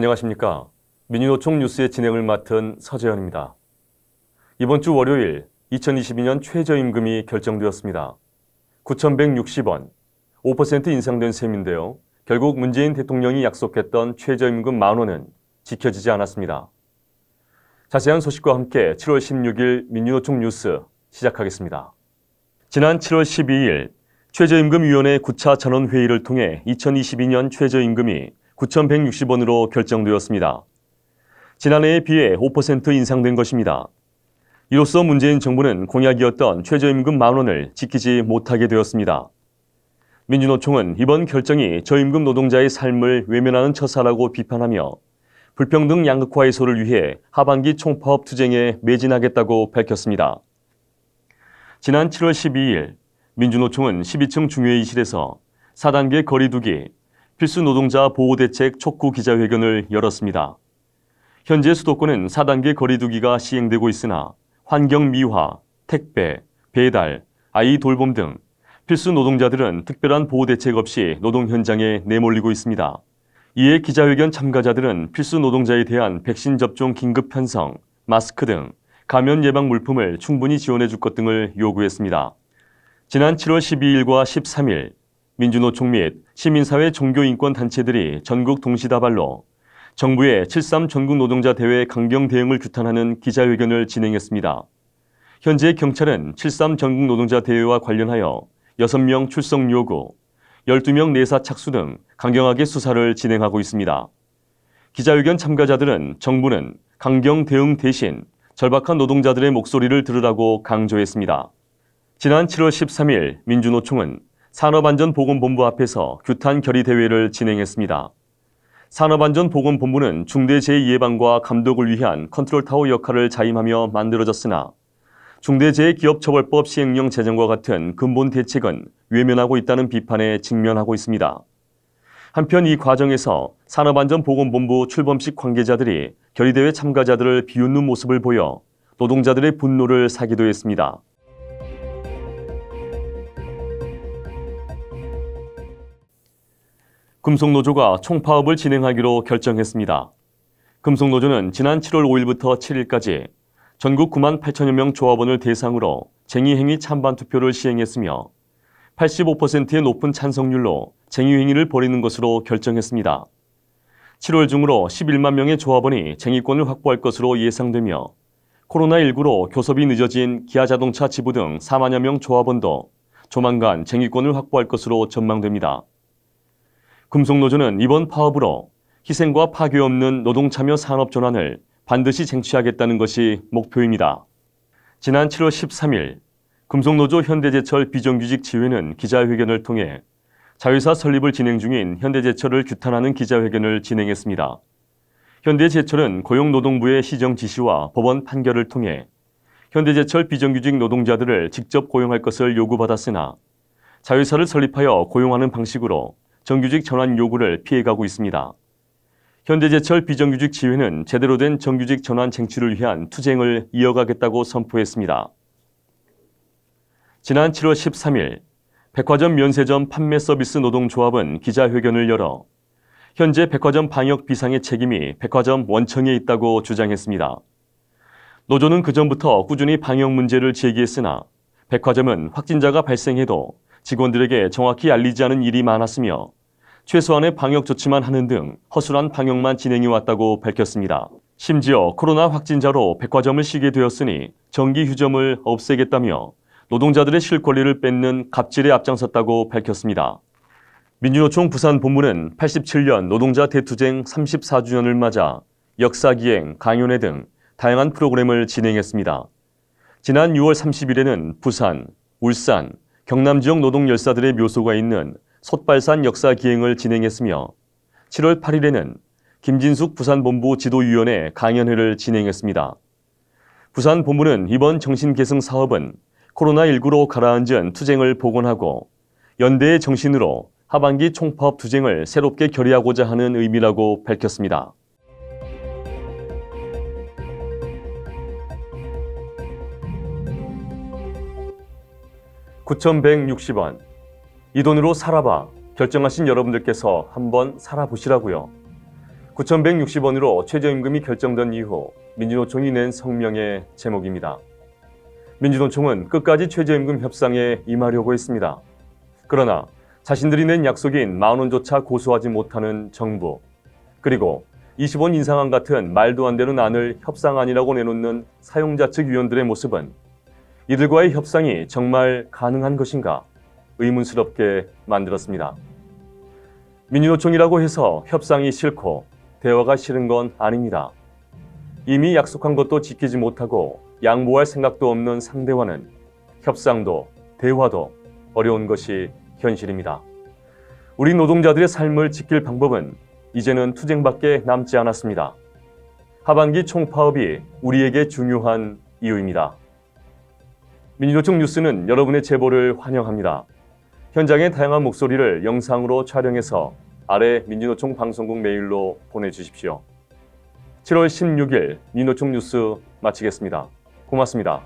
안녕하십니까. 민주노총 뉴스의 진행을 맡은 서재현입니다. 이번 주 월요일 2022년 최저임금이 결정되었습니다. 9,160원, 5% 인상된 셈인데요. 결국 문재인 대통령이 약속했던 최저임금 만 원은 지켜지지 않았습니다. 자세한 소식과 함께 7월 16일 민주노총 뉴스 시작하겠습니다. 지난 7월 12일 최저임금위원회 9차 전원회의를 통해 2022년 최저임금이 9,160원으로 결정되었습니다. 지난해에 비해 5% 인상된 것입니다. 이로써 문재인 정부는 공약이었던 최저임금 만 원을 지키지 못하게 되었습니다. 민주노총은 이번 결정이 저임금 노동자의 삶을 외면하는 처사라고 비판하며 불평등 양극화 해소를 위해 하반기 총파업 투쟁에 매진하겠다고 밝혔습니다. 지난 7월 12일 민주노총은 12층 중회의실에서 4단계 거리두기 필수 노동자 보호 대책 촉구 기자회견을 열었습니다. 현재 수도권은 4단계 거리두기가 시행되고 있으나 환경 미화, 택배, 배달, 아이 돌봄 등 필수 노동자들은 특별한 보호 대책 없이 노동 현장에 내몰리고 있습니다. 이에 기자회견 참가자들은 필수 노동자에 대한 백신 접종 긴급 편성, 마스크 등 감염 예방 물품을 충분히 지원해 줄 것 등을 요구했습니다. 지난 7월 12일과 13일 민주노총 및 시민사회 종교인권단체들이 전국 동시다발로 정부의 73 전국 노동자 대회 강경 대응을 규탄하는 기자회견을 진행했습니다. 현재 경찰은 73 전국 노동자 대회와 관련하여 6명 출석 요구, 12명 내사 착수 등 강경하게 수사를 진행하고 있습니다. 기자회견 참가자들은 정부는 강경 대응 대신 절박한 노동자들의 목소리를 들으라고 강조했습니다. 지난 7월 13일 민주노총은 산업안전보건본부 앞에서 규탄 결의 대회를 진행했습니다. 산업안전보건본부는 중대 재해 예방과 감독을 위한 컨트롤타워 역할을 자임하며 만들어졌으나 중대재해기업처벌법 시행령 제정과 같은 근본 대책은 외면하고 있다는 비판에 직면하고 있습니다. 한편 이 과정에서 산업안전보건본부 출범식 관계자들이 결의대회 참가자들을 비웃는 모습을 보여 노동자들의 분노를 사기도 했습니다. 금속노조가 총파업을 진행하기로 결정했습니다. 금속노조는 지난 7월 5일부터 7일까지 전국 9만 8천여 명 조합원을 대상으로 쟁의행위 찬반 투표를 시행했으며 85%의 높은 찬성률로 쟁의행위를 벌이는 것으로 결정했습니다. 7월 중으로 11만 명의 조합원이 쟁의권을 확보할 것으로 예상되며 코로나19로 교섭이 늦어진 기아자동차 지부 등 4만여 명 조합원도 조만간 쟁의권을 확보할 것으로 전망됩니다. 금속노조는 이번 파업으로 희생과 파괴 없는 노동참여 산업 전환을 반드시 쟁취하겠다는 것이 목표입니다. 지난 7월 13일 금속노조 현대제철 비정규직 지회는 기자회견을 통해 자회사 설립을 진행 중인 현대제철을 규탄하는 기자회견을 진행했습니다. 현대제철은 고용노동부의 시정 지시와 법원 판결을 통해 현대제철 비정규직 노동자들을 직접 고용할 것을 요구받았으나 자회사를 설립하여 고용하는 방식으로 정규직 전환 요구를 피해가고 있습니다. 현대제철 비정규직 지회는 제대로 된 정규직 전환 쟁취를 위한 투쟁을 이어가겠다고 선포했습니다. 지난 7월 13일 백화점 면세점 판매 서비스 노동조합은 기자회견을 열어 현재 백화점 방역 비상의 책임이 백화점 원청에 있다고 주장했습니다. 노조는 그전부터 꾸준히 방역 문제를 제기했으나 백화점은 확진자가 발생해도 직원들에게 정확히 알리지 않은 일이 많았으며 최소한의 방역 조치만 하는 등 허술한 방역만 진행해 왔다고 밝혔습니다. 심지어 코로나 확진자로 백화점을 쉬게 되었으니 정기 휴점을 없애겠다며 노동자들의 실 권리를 뺏는 갑질에 앞장섰다고 밝혔습니다. 민주노총 부산 본부는 87년 노동자 대투쟁 34주년을 맞아 역사 기행, 강연회 등 다양한 프로그램을 진행했습니다. 지난 6월 30일에는 부산, 울산, 경남 지역 노동 열사들의 묘소가 있는 솥발산 역사 기행을 진행했으며 7월 8일에는 김진숙 부산본부 지도위원회 강연회를 진행했습니다. 부산본부는 이번 정신계승 사업은 코로나19로 가라앉은 투쟁을 복원하고 연대의 정신으로 하반기 총파업 투쟁을 새롭게 결의하고자 하는 의미라고 밝혔습니다. (9,160원) 이 돈으로 살아봐 결정하신 여러분들께서 한번 살아보시라고요. 9,160원으로 최저임금이 결정된 이후 민주노총이 낸 성명의 제목입니다. 민주노총은 끝까지 최저임금 협상에 임하려고 했습니다. 그러나 자신들이 낸 약속인 만 원조차 고수하지 못하는 정부, 그리고 20원 인상안 같은 말도 안 되는 안을 협상안이라고 내놓는 사용자 측 위원들의 모습은 이들과의 협상이 정말 가능한 것인가 의문스럽게 만들었습니다. 민주노총이라고 해서 협상이 싫고 대화가 싫은 건 아닙니다. 이미 약속한 것도 지키지 못하고 양보할 생각도 없는 상대와는 협상도 대화도 어려운 것이 현실입니다. 우리 노동자들의 삶을 지킬 방법은 이제는 투쟁밖에 남지 않았습니다. 하반기 총파업이 우리에게 중요한 이유입니다. 민주노총 뉴스는 여러분의 제보를 환영합니다. 현장의 다양한 목소리를 영상으로 촬영해서 아래 민주노총 방송국 메일로 보내주십시오. 7월 16일 민노총 뉴스 마치겠습니다. 고맙습니다.